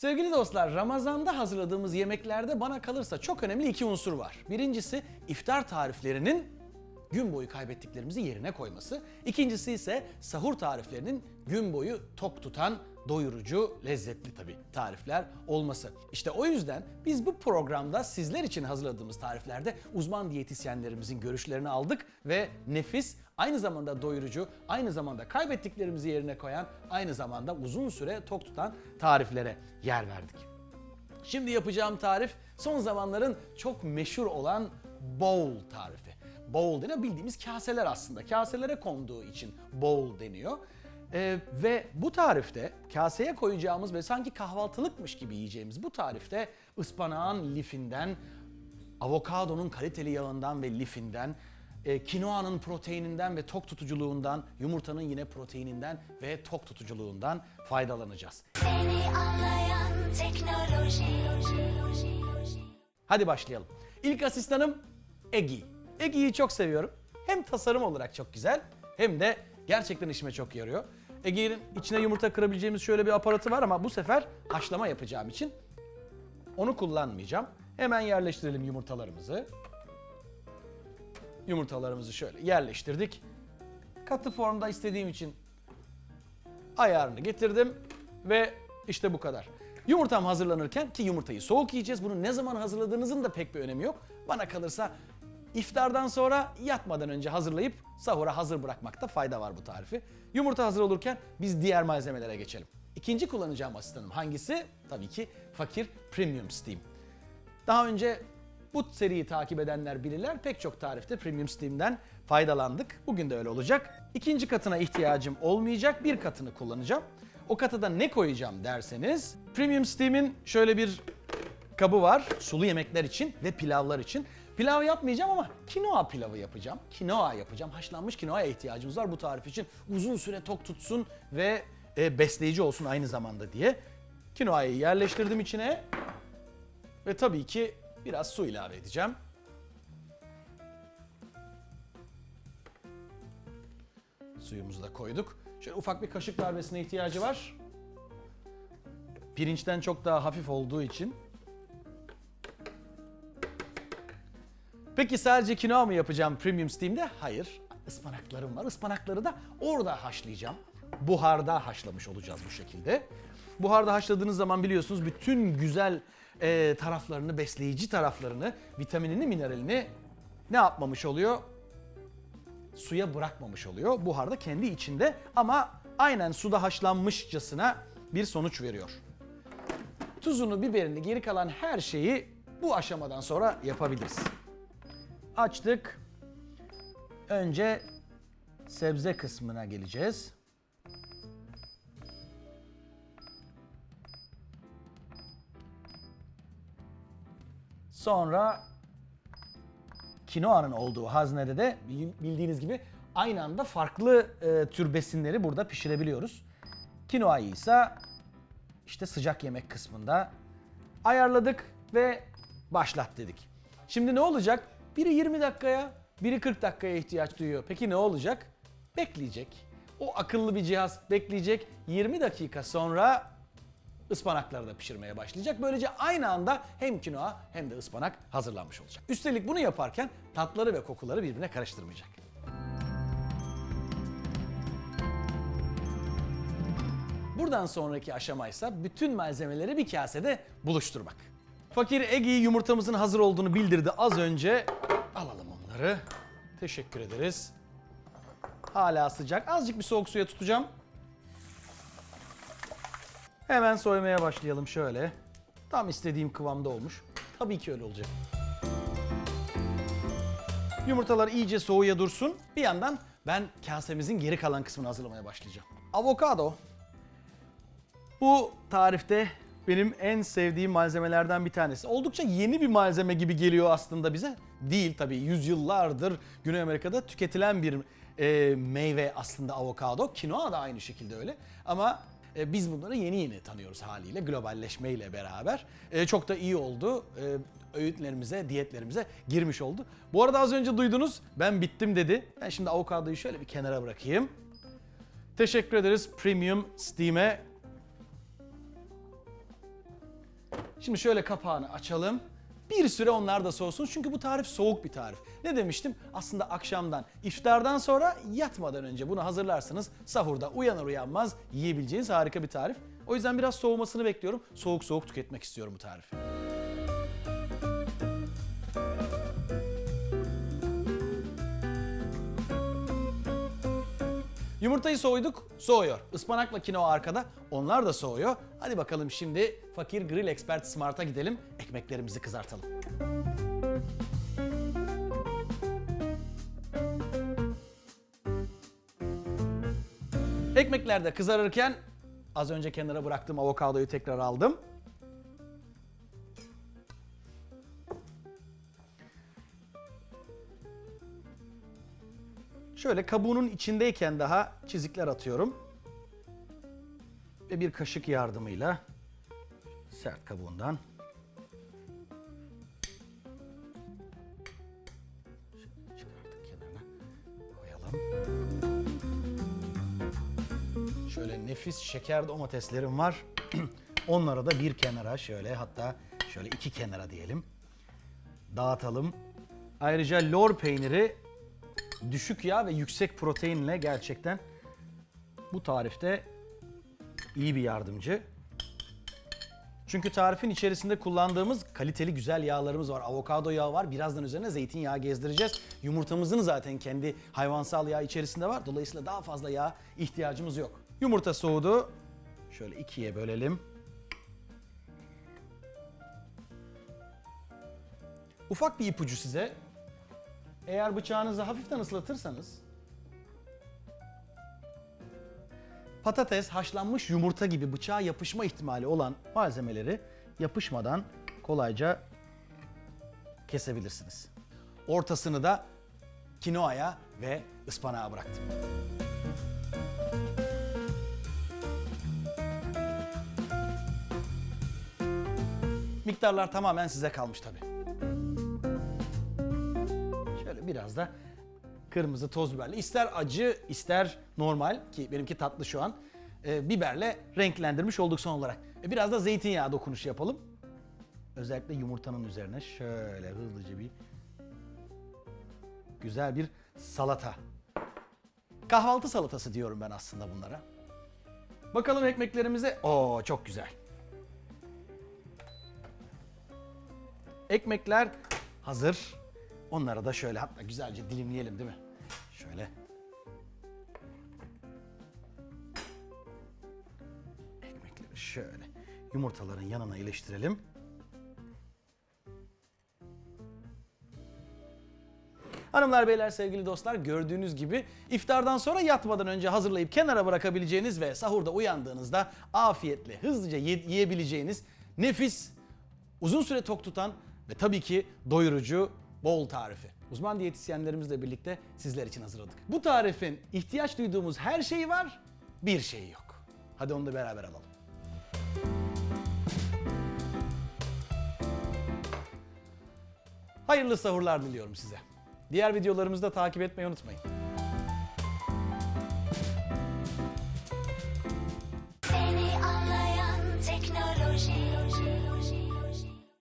Sevgili dostlar, Ramazan'da hazırladığımız yemeklerde bana kalırsa çok önemli iki unsur var. Birincisi iftar tariflerinin gün boyu kaybettiklerimizi yerine koyması. İkincisi ise sahur tariflerinin gün boyu tok tutan, doyurucu, lezzetli tabii tarifler olması. İşte o yüzden biz bu programda sizler için hazırladığımız tariflerde uzman diyetisyenlerimizin görüşlerini aldık ve nefis, aynı zamanda doyurucu, aynı zamanda kaybettiklerimizi yerine koyan, aynı zamanda uzun süre tok tutan tariflere yer verdik. Şimdi yapacağım tarif son zamanların çok meşhur olan bowl tarifi. Bowl denen bildiğimiz kaseler aslında. Kaselere konduğu için bowl deniyor. Ee, ve bu tarifte kaseye koyacağımız ve sanki kahvaltılıkmış gibi yiyeceğimiz bu tarifte ıspanağın lifinden, avokadonun kaliteli yağından ve lifinden, e, kinoanın proteininden ve tok tutuculuğundan, yumurtanın yine proteininden ve tok tutuculuğundan faydalanacağız. Seni anlayan teknoloji. Hadi başlayalım. İlk asistanım Egi. Egi'yi çok seviyorum. Hem tasarım olarak çok güzel hem de gerçekten işime çok yarıyor. Egi'nin içine yumurta kırabileceğimiz şöyle bir aparatı var ama bu sefer haşlama yapacağım için onu kullanmayacağım. Hemen yerleştirelim yumurtalarımızı. Yumurtalarımızı şöyle yerleştirdik. Katı formda istediğim için ayarını getirdim ve işte bu kadar. Yumurtam hazırlanırken ki yumurtayı soğuk yiyeceğiz. Bunu ne zaman hazırladığınızın da pek bir önemi yok. Bana kalırsa iftardan sonra yatmadan önce hazırlayıp sahura hazır bırakmakta fayda var bu tarifi. Yumurta hazır olurken biz diğer malzemelere geçelim. İkinci kullanacağım asistanım hangisi? Tabii ki Fakir Premium Steam. Daha önce bu seriyi takip edenler bilirler. Pek çok tarifte Premium Steam'den faydalandık. Bugün de öyle olacak. İkinci katına ihtiyacım olmayacak. Bir katını kullanacağım. O katıda ne koyacağım derseniz Premium Steam'in şöyle bir kabı var. Sulu yemekler için ve pilavlar için. Pilav yapmayacağım ama kinoa pilavı yapacağım. Kinoa yapacağım. Haşlanmış kinoaya ihtiyacımız var bu tarif için. Uzun süre tok tutsun ve e, besleyici olsun aynı zamanda diye. Kinoayı yerleştirdim içine. Ve tabii ki biraz su ilave edeceğim. Suyumuzu da koyduk. Şöyle ufak bir kaşık darbesine ihtiyacı var. Pirinçten çok daha hafif olduğu için. Peki sadece kinoa mı yapacağım Premium Steam'de? Hayır. Ispanaklarım var. Ispanakları da orada haşlayacağım. Buharda haşlamış olacağız bu şekilde. Buharda haşladığınız zaman biliyorsunuz bütün güzel e, taraflarını, besleyici taraflarını, vitaminini, mineralini ne yapmamış oluyor? Suya bırakmamış oluyor. Buharda kendi içinde ama aynen suda haşlanmışçasına bir sonuç veriyor. Tuzunu, biberini, geri kalan her şeyi bu aşamadan sonra yapabiliriz. Açtık. Önce sebze kısmına geleceğiz. Sonra kinoanın olduğu haznede de bildiğiniz gibi aynı anda farklı e, tür besinleri burada pişirebiliyoruz. Kinoayı ise işte sıcak yemek kısmında ayarladık ve başlat dedik. Şimdi ne olacak? Biri 20 dakikaya, biri 40 dakikaya ihtiyaç duyuyor. Peki ne olacak? Bekleyecek. O akıllı bir cihaz bekleyecek. 20 dakika sonra ıspanakları da pişirmeye başlayacak. Böylece aynı anda hem kinoa hem de ıspanak hazırlanmış olacak. Üstelik bunu yaparken tatları ve kokuları birbirine karıştırmayacak. Buradan sonraki aşama ise bütün malzemeleri bir kasede buluşturmak. Fakir Egi yumurtamızın hazır olduğunu bildirdi az önce. Alalım onları. Teşekkür ederiz. Hala sıcak. Azıcık bir soğuk suya tutacağım. Hemen soymaya başlayalım şöyle. Tam istediğim kıvamda olmuş. Tabii ki öyle olacak. Yumurtalar iyice soğuya dursun. Bir yandan ben kasemizin geri kalan kısmını hazırlamaya başlayacağım. Avokado. Bu tarifte benim en sevdiğim malzemelerden bir tanesi. Oldukça yeni bir malzeme gibi geliyor aslında bize. Değil tabii yüzyıllardır Güney Amerika'da tüketilen bir e, meyve aslında avokado. Kinoa da aynı şekilde öyle. Ama e, biz bunları yeni yeni tanıyoruz haliyle globalleşmeyle beraber. E, çok da iyi oldu. E, öğütlerimize, diyetlerimize girmiş oldu. Bu arada az önce duydunuz ben bittim dedi. Ben şimdi avokadoyu şöyle bir kenara bırakayım. Teşekkür ederiz Premium Steam'e Şimdi şöyle kapağını açalım. Bir süre onlar da soğusun çünkü bu tarif soğuk bir tarif. Ne demiştim? Aslında akşamdan, iftardan sonra yatmadan önce bunu hazırlarsınız. Sahurda uyanır uyanmaz yiyebileceğiniz harika bir tarif. O yüzden biraz soğumasını bekliyorum. Soğuk soğuk tüketmek istiyorum bu tarifi. Yumurtayı soyduk, soğuyor. Ispanakla kinoa arkada, onlar da soğuyor. Hadi bakalım şimdi Fakir Grill Expert Smart'a gidelim, ekmeklerimizi kızartalım. Ekmekler de kızarırken az önce kenara bıraktığım avokadoyu tekrar aldım. Şöyle kabuğunun içindeyken daha çizikler atıyorum. Ve bir kaşık yardımıyla sert kabuğundan çıkardık kenarına koyalım. Şöyle nefis şeker domateslerim var. Onları da bir kenara şöyle hatta şöyle iki kenara diyelim. Dağıtalım. Ayrıca lor peyniri düşük yağ ve yüksek proteinle gerçekten bu tarifte iyi bir yardımcı. Çünkü tarifin içerisinde kullandığımız kaliteli güzel yağlarımız var. Avokado yağı var. Birazdan üzerine zeytinyağı gezdireceğiz. Yumurtamızın zaten kendi hayvansal yağ içerisinde var. Dolayısıyla daha fazla yağ ihtiyacımız yok. Yumurta soğudu. Şöyle ikiye bölelim. Ufak bir ipucu size. Eğer bıçağınızı hafiften ıslatırsanız patates, haşlanmış yumurta gibi bıçağa yapışma ihtimali olan malzemeleri yapışmadan kolayca kesebilirsiniz. Ortasını da kinoaya ve ıspanağa bıraktım. Miktarlar tamamen size kalmış tabii. Biraz da kırmızı toz biberle. İster acı ister normal ki benimki tatlı şu an. e, biberle renklendirmiş olduk son olarak. E, biraz da zeytinyağı dokunuşu yapalım. Özellikle yumurtanın üzerine şöyle hızlıca bir güzel bir salata. Kahvaltı salatası diyorum ben aslında bunlara. Bakalım ekmeklerimize. Oo çok güzel. Ekmekler hazır. Onları da şöyle hatta güzelce dilimleyelim değil mi? Şöyle. Ekmekleri şöyle yumurtaların yanına iliştirelim. Hanımlar beyler sevgili dostlar gördüğünüz gibi iftardan sonra yatmadan önce hazırlayıp kenara bırakabileceğiniz ve sahurda uyandığınızda afiyetle hızlıca ye- yiyebileceğiniz nefis, uzun süre tok tutan ve tabii ki doyurucu bol tarifi. Uzman diyetisyenlerimizle birlikte sizler için hazırladık. Bu tarifin ihtiyaç duyduğumuz her şeyi var, bir şeyi yok. Hadi onu da beraber alalım. Hayırlı sahurlar diliyorum size. Diğer videolarımızı da takip etmeyi unutmayın.